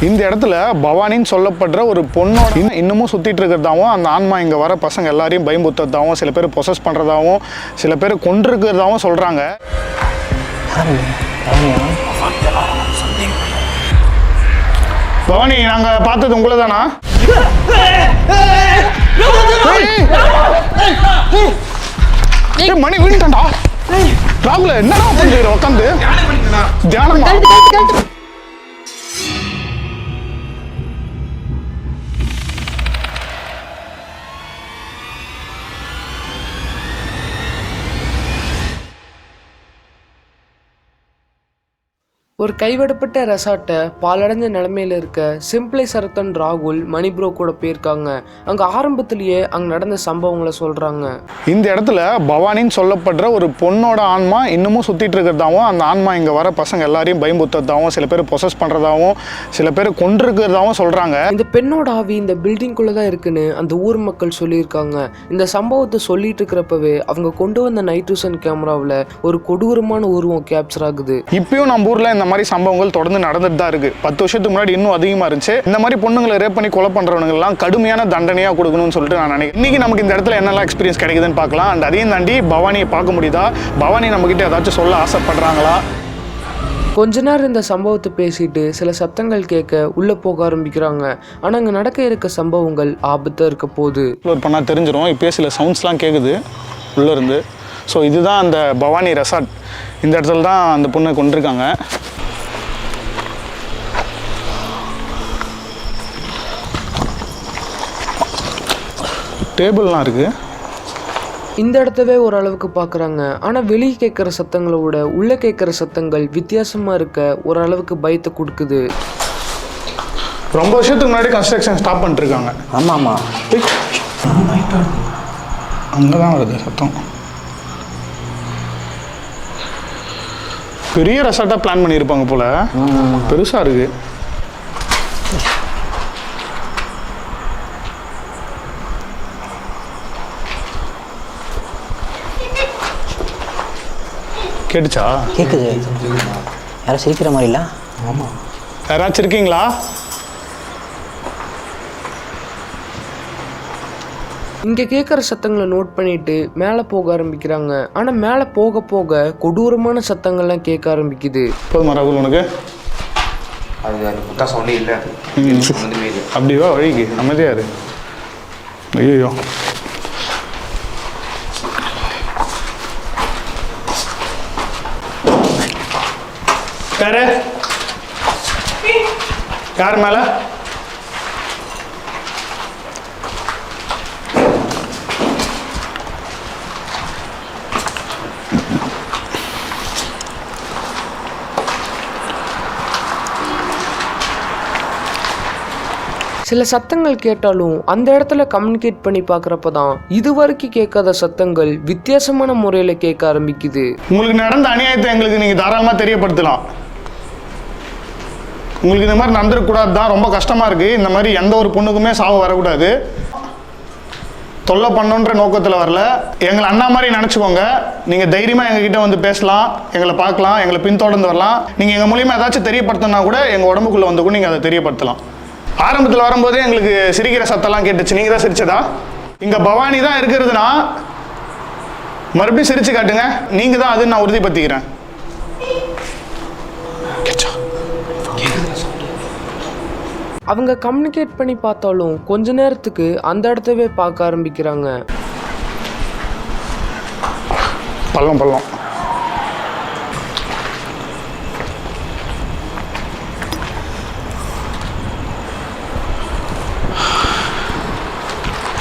இந்த இடத்துல பவானின்னு சொல்லப்படுற ஒரு பொண்ணோட இன்னும் இன்னமும் சுத்திட்டு இருக்கிறதாவும் அந்த ஆன்மா இங்க வர பசங்க எல்லாரையும் பயமுறுத்துறதாவும் சில பேர் பொசஸ் பண்றதாவும் சில பேர் கொண்டிருக்கிறதாவும் சொல்றாங்க. பவானி நாங்க பார்த்தது உங்களை தானா மணி விழுந்துட்டான்டா. ராகுல என்னடா உட்காந்து உட்காந்து தியானமா? ஒரு கைவிடப்பட்ட ரெசார்ட்டை பாலடைஞ்ச நிலைமையில இருக்க சிம்பிளை சரத்தன் ராகுல் மணி ப்ரோ கூட போயிருக்காங்க. அங்க ஆரம்பத்திலேயே அங்க நடந்த சம்பவங்களை சொல்றாங்க. இந்த இடத்துல பவானின்னு சொல்லப்படுற ஒரு பொண்ணோட ஆன்மா இன்னமும் சுத்திட்டு இருக்கிறதாவும் அந்த ஆன்மா இங்க வர பசங்க எல்லாரையும் பயமுறுத்துறதாவும் சில பேர் பொசஸ் பண்றதாவும் சில பேர் கொண்டிருக்கிறதாவும் சொல்றாங்க. இந்த பெண்ணோட ஆவி இந்த பில்டிங்குள்ள தான் இருக்குன்னு அந்த ஊர் மக்கள் சொல்லியிருக்காங்க. இந்த சம்பவத்தை சொல்லிட்டு இருக்கிறப்பவே அவங்க கொண்டு வந்த நைட் விஷன் கேமராவில் ஒரு கொடூரமான உருவம் கேப்சர் ஆகுது. இப்பயும் நம்ம ஊர்ல இந்த மாதிரி சம்பவங்கள் தொடர்ந்து நடந்துட்டு தான் இருக்கு. பத்து வருஷத்துக்கு முன்னாடி இன்னும் அதிகமா இருந்துச்சு. இந்த மாதிரி பொண்ணுங்களை ரேப் பண்ணி கொலை பண்றவங்க எல்லாம் கடுமையான தண்டனையா கொடுக்கணும்னு சொல்லிட்டு நான் நினைக்கிறேன். இன்னைக்கு நமக்கு இந்த இடத்துல என்னெல்லாம் எக்ஸ்பீரியன்ஸ் கிடைக்குதுன்னு பார்க்கலாம். அண்ட் அதையும் தாண்டி பவானியை பார்க்க முடியுதா? பவானி நம்ம கிட்ட ஏதாச்சும் சொல்ல ஆசைப்படுறாங்களா? கொஞ்ச நேரம் இந்த சம்பவத்தை பேசிட்டு சில சத்தங்கள் கேட்க உள்ள போக ஆரம்பிக்கிறாங்க. ஆனா அங்க நடக்க இருக்க சம்பவங்கள் ஆபத்தா இருக்க போகுது. எக்ஸ்ப்ளோர் பண்ணால் தெரிஞ்சிடும் இப்போயே சில சவுண்ட்ஸ்லாம் கேட்குது உள்ளே இருந்து. ஸோ இதுதான் அந்த பவானி ரெசார்ட் இந்த இடத்துல தான் அந்த பொண்ணை கொண்டிருக்காங்க டேபிள்லாம் இருக்குது இந்த இடத்தவே ஓரளவுக்கு பார்க்குறாங்க ஆனால் வெளியே கேட்குற சத்தங்களை விட உள்ளே கேட்குற சத்தங்கள் வித்தியாசமாக இருக்க ஓரளவுக்கு பயத்தை கொடுக்குது. ரொம்ப வருஷத்துக்கு முன்னாடி கன்ஸ்ட்ரக்ஷன் ஸ்டாப் பண்ணிட்டுருக்காங்க. ஆமாம் ஆமாம் அங்கே தான் வருது சத்தம். பெரிய ரெசார்ட்டாக பிளான் பண்ணியிருப்பாங்க போல. பெருசாக இருக்கு. கேட்டுச்சா? கேட்குது யாரும் சிரிக்கிற மாதிரி இல்லை யாராச்சும் இருக்கீங்களா? இங்கே கேட்குற சத்தங்களை நோட் பண்ணிட்டு மேலே போக ஆரம்பிக்கிறாங்க. ஆனால் மேலே போக போக கொடூரமான சத்தங்கள்லாம் கேட்க ஆரம்பிக்குது. போதுமா ராகுல் உனக்கு? அது சவுண்டே இல்லை. அது ஒன்றுமே இல்லை. அப்படி வா வழிக்கு. அமைதியா இரு. ஐயோ யாரு யார் மேல சில சத்தங்கள் கேட்டாலும் அந்த இடத்துல கம்யூனிகேட் பண்ணி பார்க்குறப்ப தான் இது வரைக்கும் கேட்காத சத்தங்கள் வித்தியாசமான முறையில் கேட்க ஆரம்பிக்குது. உங்களுக்கு நடந்த அநியாயத்தை எங்களுக்கு நீங்க தாராளமா தெரியப்படுத்தலாம். உங்களுக்கு இந்த மாதிரி நடந்துடக்கூடாது தான் ரொம்ப கஷ்டமாக இருக்குது இந்த மாதிரி எந்த ஒரு பொண்ணுக்குமே சாவு வரக்கூடாது. தொல்லை பண்ணுன்ற நோக்கத்தில் வரல. எங்களை அண்ணா மாதிரி நினச்சிக்கோங்க. நீங்கள் தைரியமாக எங்ககிட்ட வந்து பேசலாம். எங்களை பார்க்கலாம். எங்களை பின்தொடர்ந்து வரலாம். நீங்கள் எங்கள் மூலியமாக ஏதாச்சும் தெரியப்படுத்தினா கூட எங்கள் உடம்புக்குள்ளே வந்து கூட நீங்கள் அதை தெரியப்படுத்தலாம். ஆரம்பத்தில் வரும்போதே எங்களுக்கு சிரிக்கிற சத்தம்லாம் கேட்டுச்சு. நீங்கள் தான் சிரிச்சதா? இங்கே பவானி தான் இருக்கிறதுனா மறுபடியும் சிரிச்சு காட்டுங்க. நீங்கள் தான் அதுன்னு நான் உறுதிப்படுத்திக்கிறேன். அவங்க கம்யூனிகேட் பண்ணி பார்த்தாலும் கொஞ்ச நேரத்துக்கு அந்த இடத்தவே பார்க்க ஆரம்பிக்கிறாங்க. பள்ளம் பள்ளம்.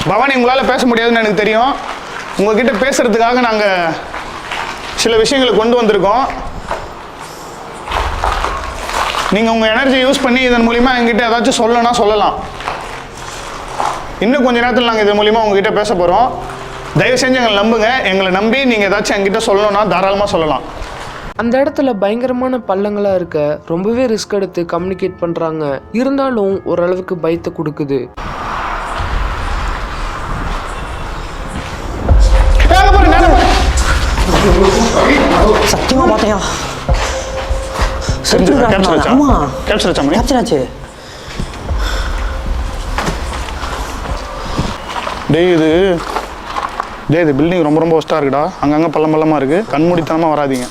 பவானி உங்களால் பேச முடியாதுன்னு எனக்கு தெரியும். உங்ககிட்ட பேசுறதுக்காக நாங்கள் சில விஷயங்களை கொண்டு வந்திருக்கோம். நீங்கள் உங்கள் எனர்ஜி யூஸ் பண்ணி இதன் மூலிமா எங்கிட்ட ஏதாச்சும் சொல்லணும்னா சொல்லலாம். இன்னும் கொஞ்ச நேரத்தில் நாங்கள் இதன் மூலிமா உங்ககிட்ட பேச போகிறோம் தயவு செஞ்சு எங்களை நம்புங்க. எங்களை நம்பி நீங்கள் ஏதாச்சும் எங்கிட்ட சொல்லணும்னா தாராளமாக சொல்லலாம். அந்த இடத்துல பயங்கரமான பள்ளங்களாக இருக்க ரொம்பவே ரிஸ்க் எடுத்து கம்யூனிகேட் பண்ணுறாங்க இருந்தாலும் ஓரளவுக்கு பயத்தை கொடுக்குது. நேரா பாரு, கேப்சர் ஆச்சா ஆமா. கேப்சர் ஆச்சா மணி? கேப்சர் இது டே இது பில்டிங் ரொம்ப ரொம்ப ஒஸ்ட்டாக இருக்குடா. அங்கங்கே பள்ளம் பள்ளமாக இருக்குது கண்மூடித்தனமாக வராதிங்க.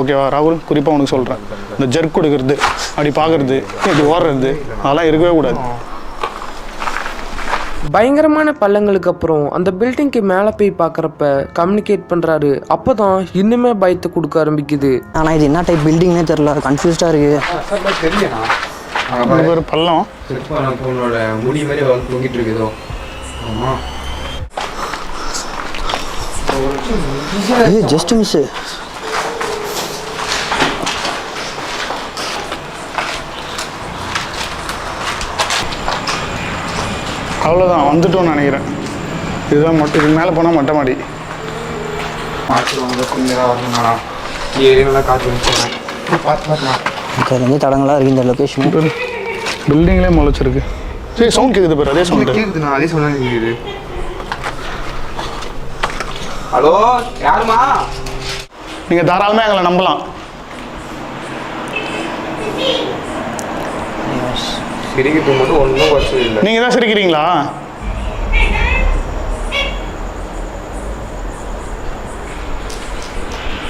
ஓகேவா ராகுல்? குறிப்பாக உனக்கு சொல்கிறேன் இந்த ஜெர்க் கொடுக்கறது அப்படி பார்க்குறது இப்படி ஓடுறது அதெல்லாம் இருக்கவே கூடாது. பயங்கரமான பள்ளங்களுக்கு அப்புறம் அந்த பில்டிங்க்கு மேலே போய் பார்க்குறப்ப கம்யூனிகேட் பண்ணுறாரு அப்போ தான் இன்னுமே பயத்தை கொடுக்க ஆரம்பிக்குது. ஆனால் இது என்ன டைப் பில்டிங்னே தெரில கன்ஃபியூஸ்டாக இருக்குது ஒரு பள்ளம். முடி மாதிரி தூங்கிட்டு இருக்குதோ ஆமா. ஏய் ஜஸ்ட் மிஸ்ஸு அவ்வளோதான் வந்துட்டோம்னு நினைக்கிறேன். இதுதான் மொட்டை இதுக்கு மேலே போனால் மொட்டை மாடி. வந்து கொஞ்சம் வரணும்ண்ணா ஏறி நல்லா காற்று வந்துச்சுண்ணா பார்த்து தடங்களாக இருக்குது இந்த லொக்கேஷன் பில்டிங்லேயே முளைச்சிருக்கு சரி சவுண்ட் கேட்குது பாரு அதே சவுண்டு கேக்குதுண்ணா அதே சொன்னா கேக்குது ஹலோ யாருமா? நீங்கள் தாராளமாக எங்களை நம்பலாம். சிரிக்கிட்டு மட்டும் ஒன்றும் குறைச்சது இல்லை. நீங்கள் தான் சிரிக்கிறீங்களா?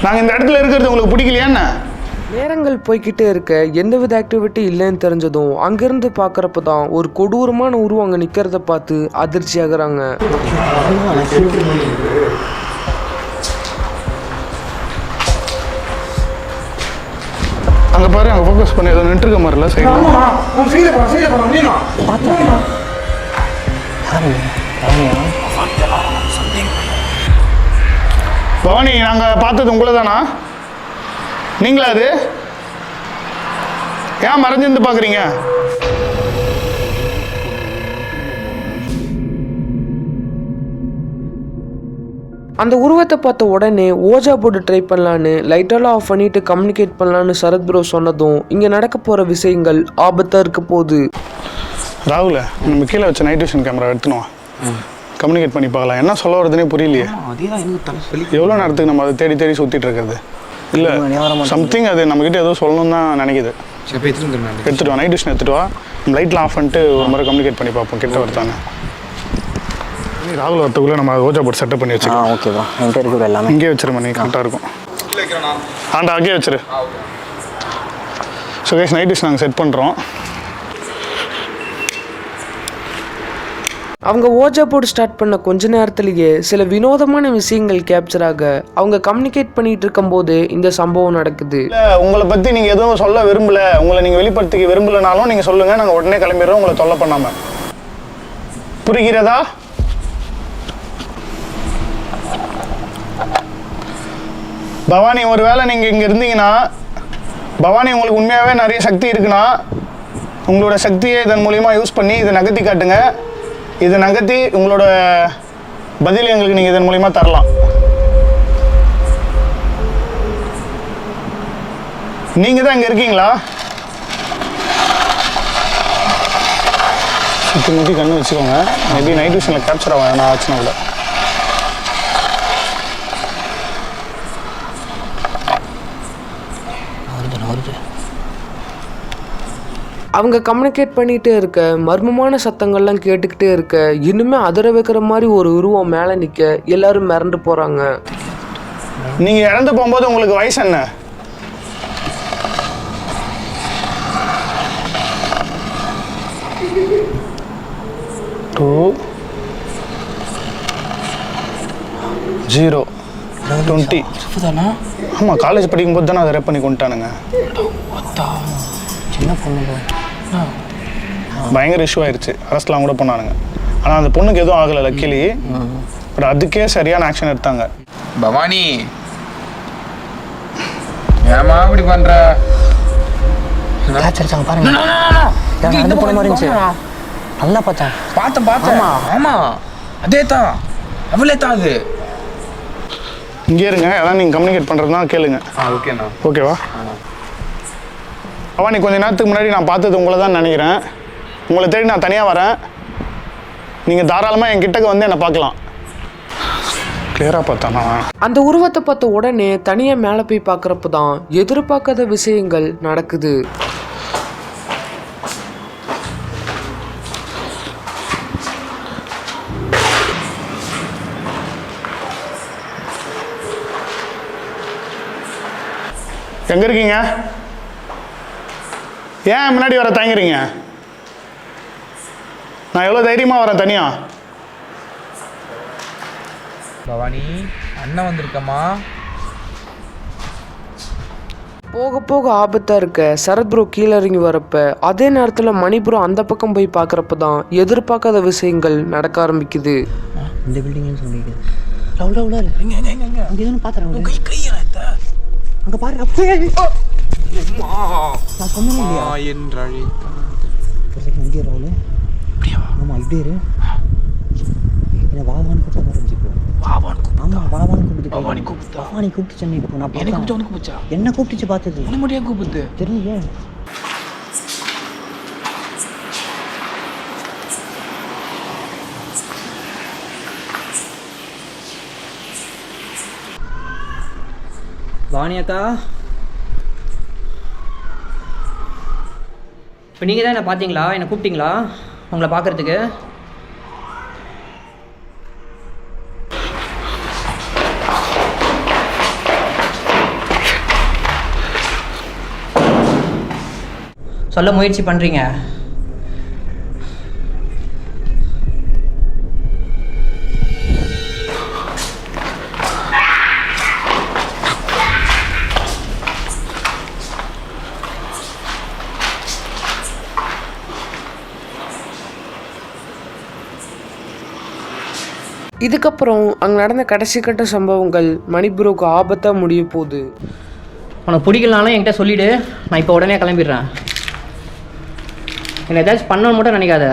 நாங்கள் இந்த இடத்துல இருக்கிறது உங்களுக்கு பிடிக்கலையா என்ன? நேரங்கள் போய்க்கிட்டே இருக்க எந்தவித ஆக்டிவிட்டி இல்லைன்னு தெரிஞ்சதும் அங்கேருந்து பார்க்குறப்ப தான் ஒரு கொடூரமான உருவம் அங்கே நிற்கிறத பார்த்து அதிர்ச்சி ஆகுறாங்க. ஃபோக்கஸ் பண்ணி ஏதோ நின்றுருக்க மாதிரில சைடில் பவானி நாங்கள் பார்த்தது உங்களை தானா நீங்களா அது? ஏன் மறைஞ்சிருந்து பார்க்குறீங்க? அந்த உருவத்தை பார்த்த உடனே ஓஜா போர்டு ட்ரை பண்ணலான்னு லைட்டெல்லாம் ஆஃப் பண்ணிட்டு கம்யூனிகேட் பண்ணலான்னு சரத் ப்ரோ சொன்னதும் இங்கே நடக்க போகிற விஷயங்கள் ஆபத்தாக இருக்க போகுது. ராகுல நம்ம கீழே வச்ச நைட் விஷன் கேமரா எடுத்துனோம் கம்யூனிகேட் பண்ணி பார்க்கலாம். என்ன சொல்ல வருதுன்னே புரியலையே. எவ்வளோ நேரத்துக்கு நம்ம அதை தேடி தேடி சுற்றிட்டு இருக்கிறது? இல்லை சம்திங் அது நம்மக்கிட்ட ஏதோ சொல்லணும்னு தான் நினைக்குது. எடுத்துட்டு வா நைட் விஷன் எடுத்துட்டு வா. லைட்லாம் ஆஃப் பண்ணிட்டு ஒரு முறை கம்யூனிகேட் பண்ணி பார்ப்போம் கிட்ட வருதானே ராகுல் வரத்துக்குள்ளே நம்ம ஓஜா போர்ட் செட்டப் பண்ணி வச்சுக்கலாம். ஓகேவா என்கிட்ட இருக்குது எல்லாமே. இங்கே வச்சிருமா நீ கரெக்டாக இருக்கும். ஆண்டா அங்கேயே வச்சிரு. ஸோ கேஸ் நைட் விஷன் நாங்கள் செட் பண்ணுறோம் அவங்க ஓஜா போர்டு ஸ்டார்ட் பண்ண கொஞ்ச நேரத்திலேயே சில வினோதமான விஷயங்கள் கேப்சர் ஆக அவங்க கம்யூனிகேட் பண்ணிட்டு இருக்கும்போது இந்த சம்பவம் நடக்குது. இல்லை உங்களை பற்றி நீங்கள் எதுவும் சொல்ல விரும்பல. உங்களை நீங்கள் வெளிப்படுத்திக்க விரும்பலனாலும் நீங்கள் சொல்லுங்கள் நாங்கள் உடனே கிளம்பிடுறோம். உங்களை தொல்லை பண்ணாமல் புரிகிறதா? பவானி ஒருவேளை நீங்கள் இங்கே இருந்தீங்கன்னா பவானி உங்களுக்கு உண்மையாகவே நிறைய சக்தி இருக்குன்னா உங்களோட சக்தியை இதன் மூலியமாக யூஸ் பண்ணி இதை நகர்த்தி காட்டுங்க. இதை நகர்த்தி உங்களோட பதில் எங்களுக்கு நீங்கள் இதன் மூலியமாக தரலாம். நீங்கள் தான் இங்கே இருக்கீங்களா? சுற்றி முட்டி கண்ணு வச்சுக்கோங்க. மேபி நைட் விஷனில் கேப்சர் ஆகும் நான் ஆச்சுன்னா கூட வருது வருது அவங்க கம்யூனிகேட் பண்ணிகிட்டே இருக்க மர்மமான சத்தங்கள்லாம் கேட்டுக்கிட்டே இருக்க இன்னுமே அதிர வைக்கிற மாதிரி ஒரு உருவம் மேலே நிற்க எல்லாரும் மிரண்டு போகிறாங்க நீங்கள் இறந்து போகும்போது உங்களுக்கு வயசு என்ன? டூ. ஜீரோ. டுவெண்ட்டி. தானே ஆமாம் காலேஜ் படிக்கும்போது தானே அதை ரேப் பண்ணி கொண்டுட்டானுங்க. சின்ன பொண்ணு. பயங்கர இஷ்யூ ஆயிருச்சு. அரெஸ்ட்லாம் கூட பண்ணானுங்க. ஆனால் அந்த பொண்ணுக்கு எதுவும் ஆகலை லக்கிலி பட் அதுக்கே சரியான ஆக்ஷன் எடுத்தாங்க. பவானி ஏமா இப்படி பண்ற? அடிச்சாங்க பாருங்க. நடந்து போன மாதிரி இருந்துச்சு. நல்லா பார்த்தேன். பார்த்தேன் பார்த்தேன். ஆமா. அதே தான் அவளே தான் அது. இங்கே இருங்க அதான் நீங்கள் கம்யூனிகேட் பண்ணுறதுனா கேளுங்க. ஆ ஓகேண்ணா ஓகேவா பவானி கொஞ்ச நேரத்துக்கு முன்னாடி நான் பார்த்தது உங்களை தான் நினைக்கிறேன். உங்களை தேடி நான் தனியாக வரேன். நீங்கள் தாராளமாக என் கிட்டக்க வந்து என்னை பார்க்கலாம். க்ளியராக பார்த்தானா? அந்த உருவத்தை பார்த்த உடனே தனியாக மேலே போய் பார்க்குறப்ப தான் எதிர்பார்க்காத விஷயங்கள் நடக்குது. எங்கே இருக்கீங்க? ஏன் முன்னாடி வர தயங்குறீங்க? நான் எவ்வளோ தைரியமாக வரேன் தனியாக பவானி அண்ணன் வந்திருக்கம்மா. போக போக ஆபத்தா இருக்க. சரத் ப்ரோ கீழே இறங்கி வரப்ப அதே நேரத்தில் மணி ப்ரோ அந்த பக்கம் போய் பார்க்குறப்ப தான் எதிர்பார்க்காத விஷயங்கள் நடக்க ஆரம்பிக்குது. இந்த பில்டிங்னு ரவுலா இங்க எங்க எங்க எங்க அங்க பாரு அப்பே நான் சொன்னேன் இல்லையா? செகண்ட் இங்கே ரவுல் அப்படியா? ஆமா இப்படி இரு. என்ன வாவான்னு கூப்பிட்ட மாதிரி இருந்துச்சு வாவான் ஆமா வாவான்னு கூப்பிட்டு வாவானி கூப்பிட்டு? வாவானி கூப்பிட்டு சென்னை நான் என்ன கூப்பிட்டு கூப்பிச்சா என்ன கூப்பிட்டுச்சு பார்த்தது. என்ன முடியா கூப்பிட்டு? தெரியலையே. வாணியக்கா இப்போ நீங்கள் தான் என்ன பார்த்தீங்களா? என்னை கூப்பிட்டீங்களா? உங்களை பார்க்குறதுக்கு? சொல்ல முயற்சி பண்ணுறீங்க இதுக்கப்புறம் அங்கே நடந்த கடைசி கட்ட சம்பவங்கள் மணி ப்ரோக்கு ஆபத்தாக முடிய போகுது. உனக்கு பிடிக்கலனாலும் என்கிட்ட சொல்லிவிடு நான் இப்போ உடனே கிளம்பிடுறேன். என்ன ஏதாச்சும் பண்ணணும்னு மட்டும் நினைக்காத.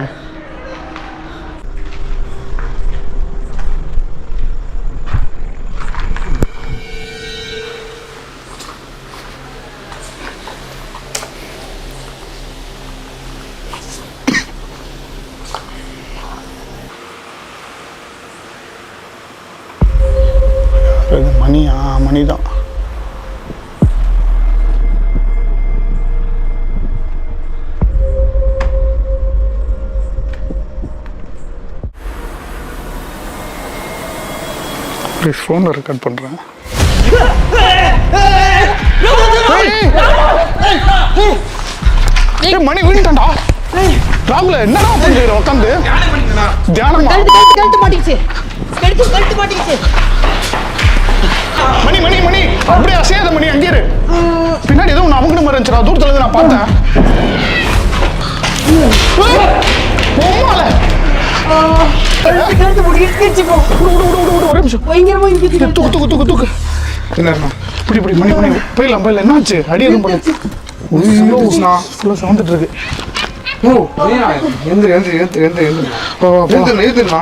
ப்ளீஸ் ஃபோனில் ரெக்கார்ட் பண்ணுறேன் மணி விழுந்துட்டான்டா. ராகுல என்னடா பண்ணுற உட்காந்து தியானமா? கழுத்து மாட்டிக்கிச்சு கழுத்து கழுத்து மாட்டிக்கிச்சு. மணி மணி மணி. அப்படியே அசையாத மணி அங்கே இரு. பின்னாடி ஏதோ ஒன்று அவங்க மாதிரி இருந்துச்சுடா தூரத்துல இருந்து நான் பார்த்தேன். பொம்மால. இப்படி இப்படி மணி மணி போயிடலாம் போயிடலாம் என்னாச்சு அடி எதுவும் பண்ணு ஃபுல்லாக சவுந்துட்டு இருக்கு எந்திரி எந்திரி எந்திரி எந்திரி எந்திரி எந்திரி எந்திரிண்ணா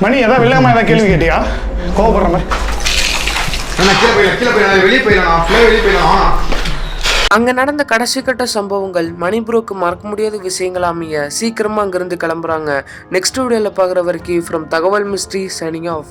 மணி ஏதாவது வில்லங்கமா ஏதாவது கேள்வி கேட்டியா கோவப்படுற மாதிரி கீழே போயிடலாம் கீழே போயிடலாம் வெளியே போயிடலாம் வெளியே போயிடலாம் அங்கே நடந்த கடைசி கட்ட சம்பவங்கள் மணி ப்ரோக்கு மறக்க முடியாத விஷயங்கள் அமைய சீக்கிரமாக அங்கேருந்து கிளம்புறாங்க. நெக்ஸ்ட் வீடியோல பார்க்குற வரைக்கும் ஃப்ரம் தகவல் மிஸ்ட்ரி சைனிங் ஆஃப்